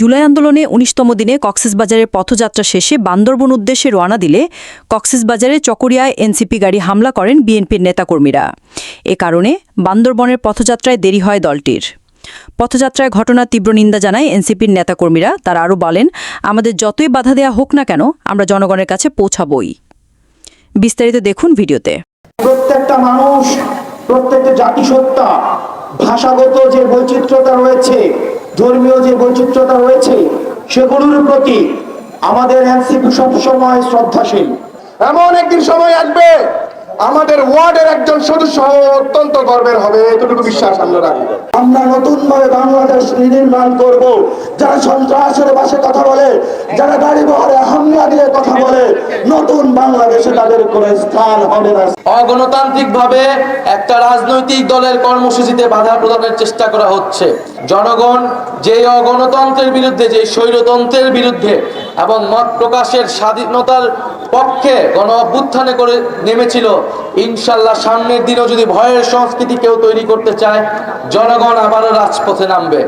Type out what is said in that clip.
জুলাই আন্দোলনে উনিশতম দিনে কক্সেসবাজারের পথযাত্রা শেষে বান্দরবন উদ্দেশ্যে রওনা দিলে কক্সেসবাজারে চকরিয়ায় এনসিপি গাড়ি হামলা করেন বিএনপির নেতাকর্মীরা। এ কারণে বান্দরবনের পথযাত্রায় দেরি হয় দলটির। পথযাত্রায় ঘটনার তীব্র নিন্দা জানায় এনসিপির নেতাকর্মীরা। তারা আরও বলেন, আমাদের যতই বাধা দেয়া হোক না কেন, আমরা জনগণের কাছে পৌঁছাবই। বিস্তারিত দেখুন ভিডিওতে। প্রত্যেকটা মানুষ, প্রত্যেকটা জাতিসত্তা, ভাষাগত যে বৈচিত্র্যতা রয়েছে ধর্মীয় যে বৈচিত্র্যতা রয়েছে, সেগুলোর প্রতি আমাদের এনসিপি সবসময় শ্রদ্ধাশীল। এমন একদিন সময় আসবে, আমাদের ওয়ার্ডের একজন সদস্য অত্যন্ত গর্বের হবে, এতটুকু বিশ্বাস আমরা রাখি। আমরা নতুন ভাবে বাংলাদেশ নির্মাণ করব। যারা সন্ত্রাসের পাশে কথা বলে, যারা গাড়ি বহরে হামলা দিয়ে কথা বলে নতুন বাংলাদেশে তাদের অগণতান্ত্রিকভাবে একটা রাজনৈতিক দলের কর্মসূচিতে বাধা প্রদানের চেষ্টা করা হচ্ছে। জনগণ যে অগণতন্ত্রের বিরুদ্ধে যে স্বৈরতন্ত্রের বিরুদ্ধে এবং মত প্রকাশের স্বাধীনতার পক্ষে গণ অভ্যুত্থানে করে নেমেছিল, ইনশাল্লাহ সামনের দিনেও যদি ভয়ের সংস্কৃতি কেউ তৈরি করতে চায়, জনগণ আবারও রাজপথে নামবে।